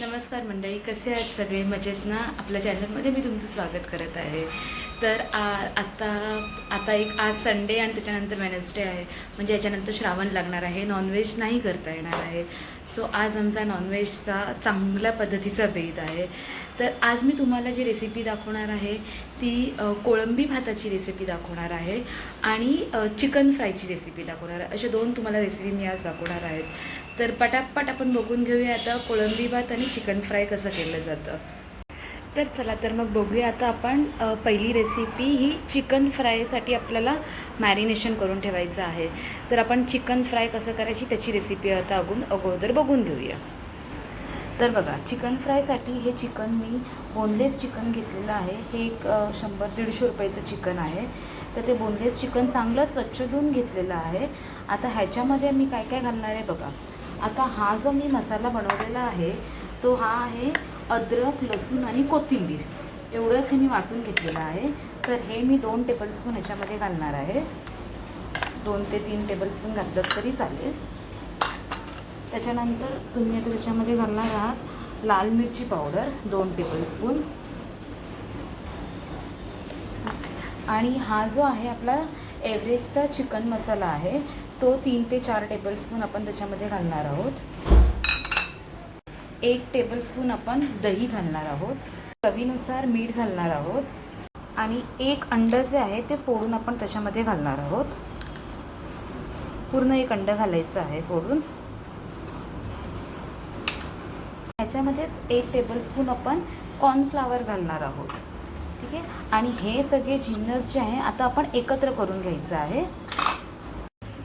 नमस्कार मंडळी कसे आहेत सगळे? मजेत ना? आपल्या चॅनलमध्ये मी तुमचं स्वागत करत आहे. तर आ आता आता एक आज संडे आणि त्याच्यानंतर वेनसडे आहे. म्हणजे याच्यानंतर श्रावण लागणार आहे. नॉनव्हेज नाही करता येणार आहे. सो आज आमचा नॉनव्हेजचा चांगल्या पद्धतीचा भेद आहे. तर आज मी तुम्हाला जी रेसिपी दाखवणार आहे ती कोळंबी भाताची रेसिपी दाखवणार आहे आणि चिकन फ्रायची रेसिपी दाखवणार. आहे अशा दोन तुम्हाला रेसिपी मी आज दाखवणार आहेत. तर पटापट आपण बघून घेऊया आता कोळंबी भात आणि चिकन फ्राय कसं केलं जातं. तर चला तर मग बघूया आता आपण पहिली रेसिपी ही चिकन फ्रायसाठी आपल्याला मॅरिनेशन करून ठेवायचं आहे. तर आपण चिकन फ्राय कसं करायची त्याची रेसिपी आता अगून अगोदर बघून घेऊया. तर बघा चिकन फ्रायसाठी हे चिकन मी बोनलेस चिकन घेतलेलं आहे. हे एक शंभर दीडशे रुपयाचं चिकन आहे. तर ते बोनलेस चिकन चांगलं स्वच्छ धुवून घेतलेलं आहे. आता ह्याच्यामध्ये मी काय काय घालणार आहे बघा. आता हा जो मी मसाला बनवलेला आहे तो हा आहे अद्रक लसूण आणि कोथिंबीर. एवढंच हे मी वाटून घेतलेलं आहे. तर हे मी दोन टेबलस्पून ह्याच्यामध्ये घालणार आहे. दोन ते तीन टेबलस्पून घातलं तरी चालेल. त्याच्यानंतर तुम्ही आता त्याच्यामध्ये घालणार आहात लाल मिरची पावडर दोन टेबलस्पून आणि हा जो आहे आपला एव्हरेजचा चिकन मसाला आहे तो तीन ते चार टेबलस्पून आपण त्याच्यामध्ये घालणार आहोत. एक टेबलस्पून आपण दही घालणार आहोत. चवीनुसार मीठ घालणार आहोत. आणि एक अंडं जे आहे ते फोडून आपण त्याच्यामध्ये घालणार आहोत. पूर्ण एक अंडं घालायचं आहे फोडून. ह्याच्यामध्येच एक टेबलस्पून आपण कॉर्नफ्लावर घालणार आहोत. ठीक आहे? आणि हे सगळे जिन्नस जे आहे आता आपण एकत्र करून घ्यायचं आहे.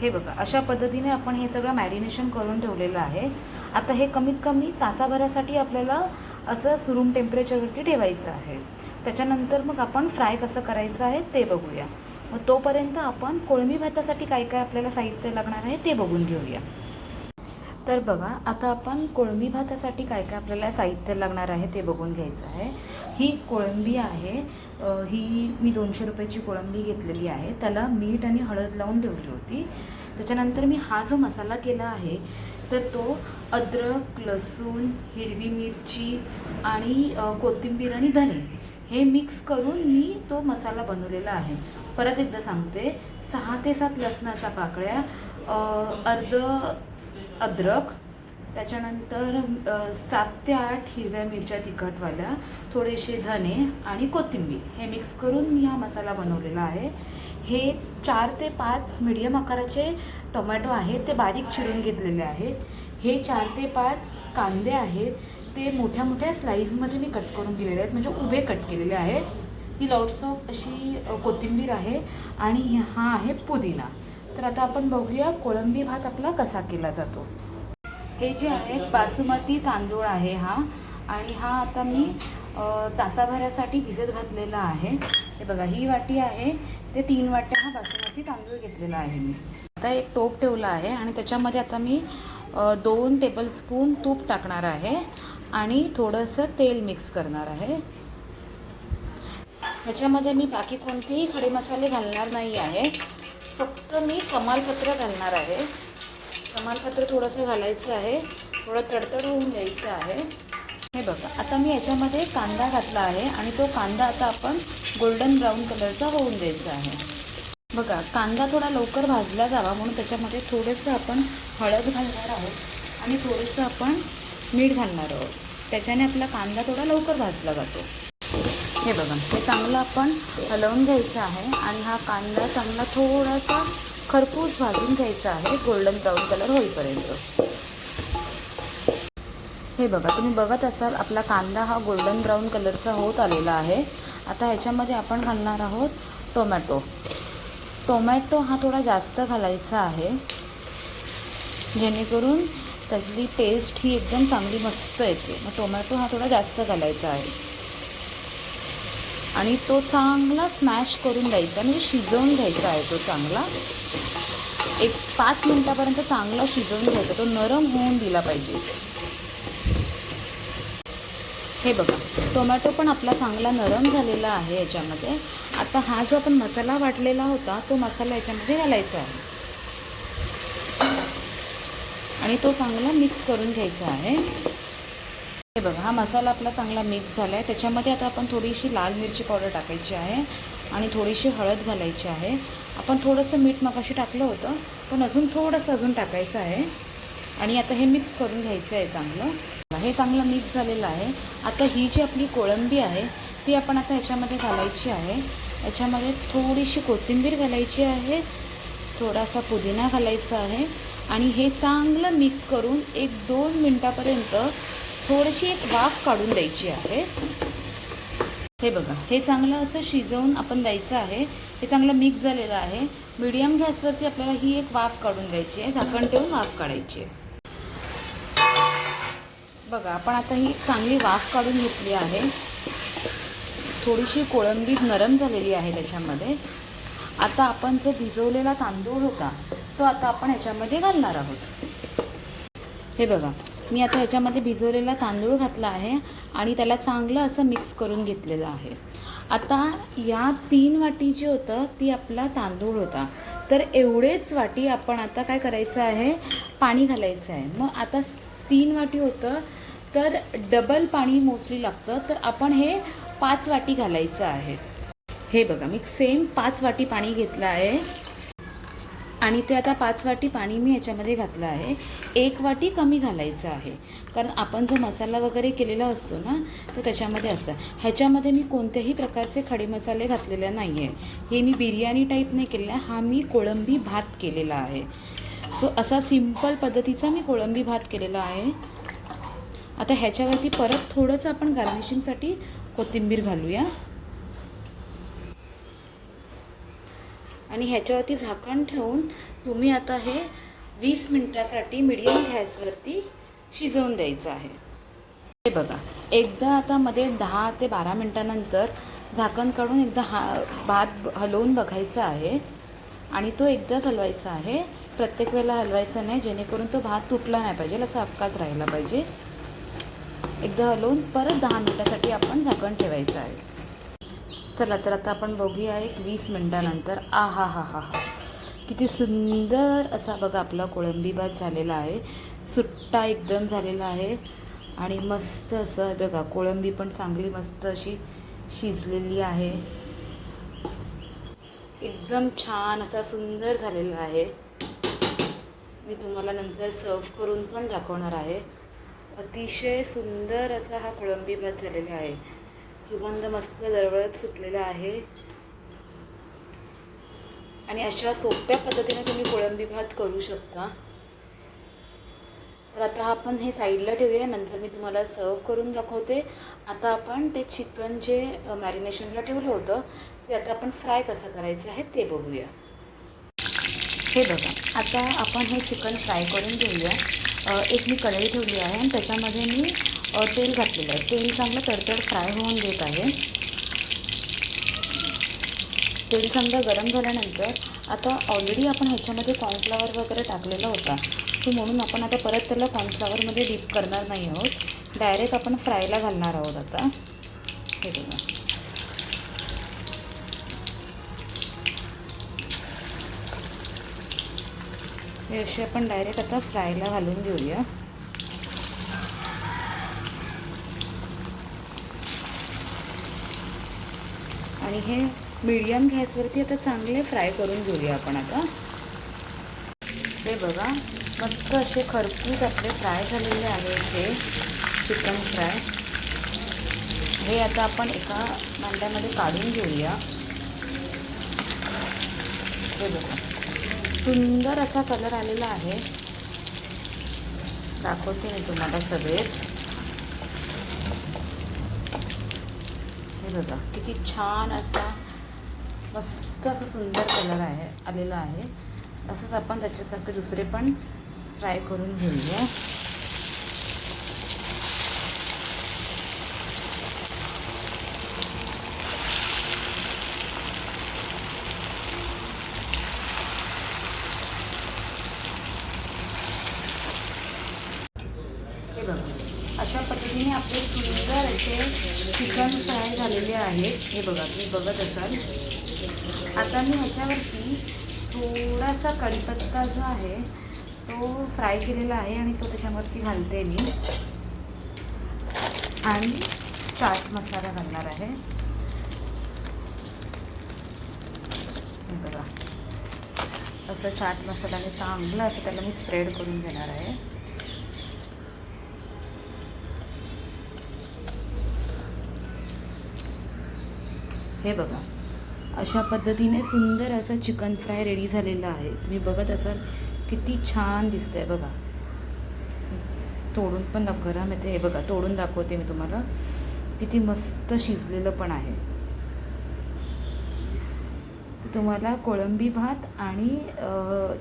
हे बघा अशा पद्धतीने आपण हे सगळं मॅरिनेशन करून ठेवलेलं आहे. आता हे कमीत कमी तासाभरासाठी आपल्याला असं रूम टेम्परेचरवरती ठेवायचं आहे. त्याच्यानंतर मग आपण फ्राय कसं करायचं आहे ते बघूया. मग तोपर्यंत आपण कोळंबी भातासाठी काय काय आपल्याला साहित्य लागणार आहे ते बघून घेऊया. तर बघा आता आपण कोळंबी भातासाठी काय काय आपल्याला साहित्य लागणार आहे ते बघून घ्यायचं आहे. ही कोळंबी आहे ही मी दोनशे रुपयाची कोळंबी घेतलेली आहे. त्याला मीठ आणि हळद लावून ठेवली होती. त्याच्यानंतर मी हा जो मसाला केला आहे तर तो अद्रक लसूण हिरवी मिरची आणि कोथिंबीर आणि धने हे मिक्स करून मी तो मसाला बनवलेला आहे. परत एकदा सांगते सहा ते सात लसणाच्या पाकळ्या अर्ध अद्रक त्याच्यानंतर सात ते आठ हिरव्या मिरच्या तिखटवाल्या थोडेसे धने आणि कोथिंबीर. हे मिक्स करून मी हा मसाला बनवलेला आहे. हे चार ते पाच मिडियम आकाराचे टोमॅटो आहेत. ते बारीक चिरून घेतलेले आहेत. हे चार ते पाच कांदे आहेत. ते मोठ्या मोठ्या स्लाईजमध्ये मी कट करून दिलेले आहेत. म्हणजे उभे कट केलेले आहेत. ही लॉट्स ऑफ अशी कोथिंबीर आहे. आणि हा आहे पुदिना. तर आता आपण बघूया कोळंबी भात आपला कसा केला जातो. हे जे आहे बासुमती तांदूळ आहे हा. आणि हा आता मी तासाभरासाठी भिजत घातलेला आहे. हे बघा ही वाटी आहे. ते तीन वाट्या हा बासुमती तांदूळ घेतलेला आहे मी. आता एक टोप ठेवला आहे आणि त्याच्यामध्ये आता मी दोन टेबलस्पून तूप टाकणार आहे आणि थोडंसं तेल मिक्स करणार आहे. ह्याच्यामध्ये मी बाकी कोणतेही खडे मसाले घालणार नाही आहे. फक्त मी कमालपत्र घालणार आहे. कमालपत्र थोडंसं घालायचं आहे. थोडं तडतड होऊन द्यायचं आहे. हे बघा आता मी याच्यामध्ये कांदा घातला आहे आणि तो कांदा आता आपण गोल्डन ब्राऊन कलरचा होऊन द्यायचा आहे. बघा कांदा थोडा लवकर भाजला जावा म्हणून त्याच्यामध्ये थोडंसं आपण हळद घालणार आहोत आणि थोडंसं आपण मीठ घालणार आहोत. त्याच्याने आपला कांदा थोडा लवकर भाजला जातो. हे बघा हे चांगलं आपण हलवून घ्यायचं आहे आणि हा कांदा चांगला थोडासा खरपूस भाजून घ्यायचा आहे गोल्डन ब्राऊन कलर होईपर्यंत. हे बघा तुम्ही बघत असाल आपला कांदा हा गोल्डन ब्राऊन कलरचा होत आलेला आहे. आता ह्याच्यामध्ये आपण घालणार आहोत टोमॅटो. टोमॅटो हा थोडा जास्त घालायचा आहे. जेणेकरून त्यातली टेस्ट ही एकदम चांगली मस्त येते. मग टोमॅटो हा थोडा जास्त घालायचा आहे. आणि तो चांगला स्मॅश करून द्यायचा म्हणजे शिजवून घ्यायचा आहे तो चांगला. एक पाच मिनटापर्यंत चांगला शिजवून घ्यायचा तो नरम होऊन दिला पाहिजे. हे बघा टोमॅटो पण आपला चांगला नरम झालेला आहे याच्यामध्ये. आता हा जो आपण मसाला वाटलेला होता तो मसाला याच्यामध्ये घालायचा आहे. आणि तो चांगला मिक्स करून घ्यायचा आहे. हे बघा हा मसाला आपला चांगला मिक्स झाला आहे त्याच्यामध्ये आता आपण थोडीशी लाल मिरची पावडर टाकायची आहे आणि थोडीशी हळद घालायची आहे. आपण थोडंसं मीठ मगाशी टाकलं होतं पण अजून थोडंसं अजून टाकायचं आहे. आणि आता हे मिक्स करून घ्यायचं आहे चांगलं. हे चांगलं मिक्स झालेलं आहे. आता ही जी आपली कोळंबी आहे ती आपण आता ह्याच्यामध्ये घालायची आहे. याच्यामध्ये थोडीशी कोथिंबीर घालायची आहे. थोडासा पुदिना घालायचा आहे. आणि हे चांगलं मिक्स करून एक दोन मिनटापर्यंत थोडीशी एक वाफ काढून द्यायची आहे. हे बघा हे चांगलं असं शिजवून आपण द्यायचं आहे. हे चांगलं मिक्स झालेलं आहे. मीडियम गॅसवरती आपल्याला ही एक वाफ काढून द्यायची आहे. झाकण ठेवून वाफ काढायची आहे. बघा आपण आता ही चांगली वाफ काढून घेतली आहे. थोडीशी कोळंबी नरम झालेली आहे त्याच्यामध्ये. आता आपण जो भिजवलेला तांदूळ होता तो आता आपण ह्याच्यामध्ये घालणार आहोत. हे बघा मी आता ह्याच्यामध्ये भिजवलेला तांदूळ घातला आहे आणि त्याला चांगलं असं मिक्स करून घेतलेलं आहे. आता या तीन वाटी जे होतं ती आपला तांदूळ होता. तर एवढेच वाटी आपण आता काय करायचं आहे? पाणी घालायचं आहे. मग आता तीन वाटी होतं तर डबल पाणी मोस्टली लागतं. तर आपण हे पाच वाटी घालायचं आहे. हे बघा मी सेम पाच वाटी पाणी घेतलं आहे. आणि ते आता पाच वाटी पाणी मी ह्याच्यामध्ये घातलं आहे. एक वाटी कमी घालायचं आहे. कारण आपण जो मसाला वगैरे केलेला असतो ना तो त्याच्यामध्ये असतं. ह्याच्यामध्ये मी कोणत्याही प्रकारचे खडे मसाले घातलेले नाही आहे हे मी बिर्याणी टाईप नाही केलेला आहे. हा मी कोळंबी भात केलेला आहे. सो असा सिंपल पद्धतीचा मी कोळंबी भात केलेला आहे. आता ह्याच्यावरती परत थोडंसं आपण गार्निशिंगसाठी कोथिंबीर घालूया. आणि ह्याच्यावरती झाकण ठेवून तुम्ही आता हे वीस मिनटासाठी मिडियम गॅसवरती शिजवून द्यायचं आहे. हे बघा एकदा आता मध्ये दहा ते बारा मिनटानंतर झाकण काढून एकदा हा भात हलवून बघायचा आहे. आणि तो एकदाच हलवायचा आहे. प्रत्येक वेळेला हलवायचा नाही जेणेकरून तो भात तुटला नाही पाहिजे असा अक्काच राहिला पाहिजे. एकदा हलवून परत दहा मिनटासाठी आपण झाकण ठेवायचं आहे. चला तर आता आपण बघूया एक वीस मिनटानंतर. आ हा हा हा हा. किती सुंदर असा बघा आपला कोळंबी भात झालेला आहे. सुट्टा एकदम झालेला आहे. आणि मस्त असं बघा कोळंबी पण चांगली मस्त अशी शिजलेली आहे. एकदम छान असा सुंदर झालेला आहे. मी तुम्हाला नंतर सर्व करून पण दाखवणार आहे. अतिशय सुंदर असा हा कोळंबी भात झालेला आहे. सुगंध मस्त दरवळत सुटलेला आहे. आणि अशा सोप्या पद्धतीने तुम्ही कोळंबी भात करू शकता. तर आता आपण हे साईडला ठेवूया नंतर मी तुम्हाला सर्व करून दाखवते. आता आपण ते चिकन जे मॅरिनेशनला ठेवलं होतं ते आता आपण फ्राय कसं करायचं आहे ते बघूया. हे बघा आता आपण हे चिकन फ्राय करून घेऊया. एक मी कढई ठेवली आहे आणि त्याच्यामध्ये मी तेल घातलेलं आहे. तेल चांगलं तडतड फ्राय होऊन देत आहे. तेल चांगलं गरम झाल्यानंतर आता ऑलरेडी आपण ह्याच्यामध्ये कॉर्नफ्लावर वगैरे टाकलेला होता. सो म्हणून आपण आता परत त्याला कॉर्नफ्लावरमध्ये डीप करणार नाही आहोत. डायरेक्ट आपण फ्रायला घालणार आहोत आता. हे बघा. हे असे आपण डायरेक्ट आता फ्रायला घालून घेऊया. आणि हे मीडियम गॅसवरती आता चांगले फ्राय करून घेऊया आपण आता. हे बघा मस्त असे खरपूस आपले फ्राय झालेले आहेत हे चिकन फ्राय हे आता आपण एका भांड्यामध्ये काढून घेऊया. हे बघा सुंदर असा कलर आलेला आहे. दाखवते मी तुम्हाला सगळेच. हे बघा किती छान असा मस्त असं सुंदर कलर आहे आलेला आहे. असंच आपण त्याच्यासारखे दुसरे पण फ्राय करून घेऊया. हे बघा. पद्धतीने आपले सुंदर असे चिकन फ्राय झालेले आहेत हे बघा तुम्ही बघत असाल. आता मी ह्याच्यावरती थोडासा कढीपत्ता जो आहे तो फ्राय केलेला आहे आणि तो त्याच्यावरती घालते मी. आणि चाट मसाला घालणार आहे. बघा. असं चाट मसाल्याने चांगलं असं त्याला मी स्प्रेड करून घेणार आहे. हे बघा. अशा पद्धतीने सुंदर असं चिकन फ्राय रेडी झालेलं आहे. तुम्ही बघत असाल किती छान दिसतंय बघा. तोडून पण दाख गरम येते हे बघा तोडून दाखवते मी तुम्हाला. किती मस्त शिजलेलं पण आहे. तर तुम्हाला कोळंबी भात आणि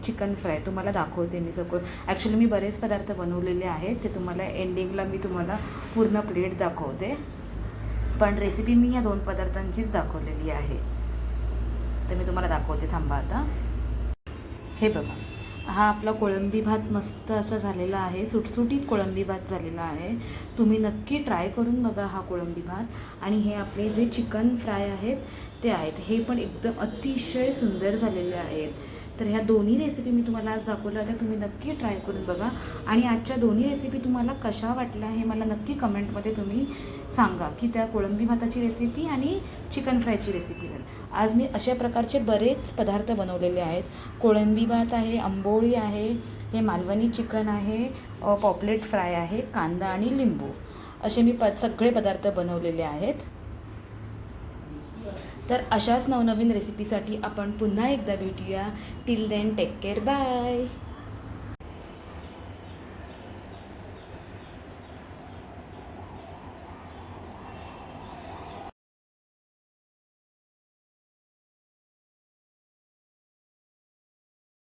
चिकन फ्राय तुम्हाला दाखवते मी सगळं. ॲक्च्युली मी बरेच पदार्थ बनवलेले आहेत ते तुम्हाला एंडिंगला मी तुम्हाला पूर्ण प्लेट दाखवते. पण रेसिपी मी या दोन पदार्थांचीच दाखवलेली आहे. तर मी तुम्हाला दाखवते थांबा आता. हे बघा हा आपला कोळंबी भात मस्त असा झालेला आहे सुटसुटीत कोळंबी भात झालेला आहे. तुम्ही नक्की ट्राय करून बघा हा कोळंबी भात. आणि हे आपले जे चिकन फ्राय आहेत ते आहेत. हे पण एकदम अतिशय सुंदर झालेले आहेत. तर ह्या दोन्ही रेसिपी मी तुम्हाला आज दाखवल्या होत्या. तुम्ही नक्की ट्राय करून बघा. आणि आजच्या दोन्ही रेसिपी तुम्हाला कशा वाटल्या हे मला नक्की कमेंटमध्ये तुम्ही सांगा की त्या कोळंबी भाताची रेसिपी आणि चिकन फ्रायची रेसिपी आज मी अशा प्रकारचे बरेच पदार्थ बनवलेले आहेत. कोळंबी भात आहे आंबोळी आहे हे मालवणी चिकन आहे पॉपलेट फ्राय आहे कांदा आणि लिंबू. असे मी प सगळे पदार्थ बनवलेले आहेत. तर अशाच नवनवीन रेसिपीसाठी आपण पुन्हा एकदा भेटूया. Till then take care bye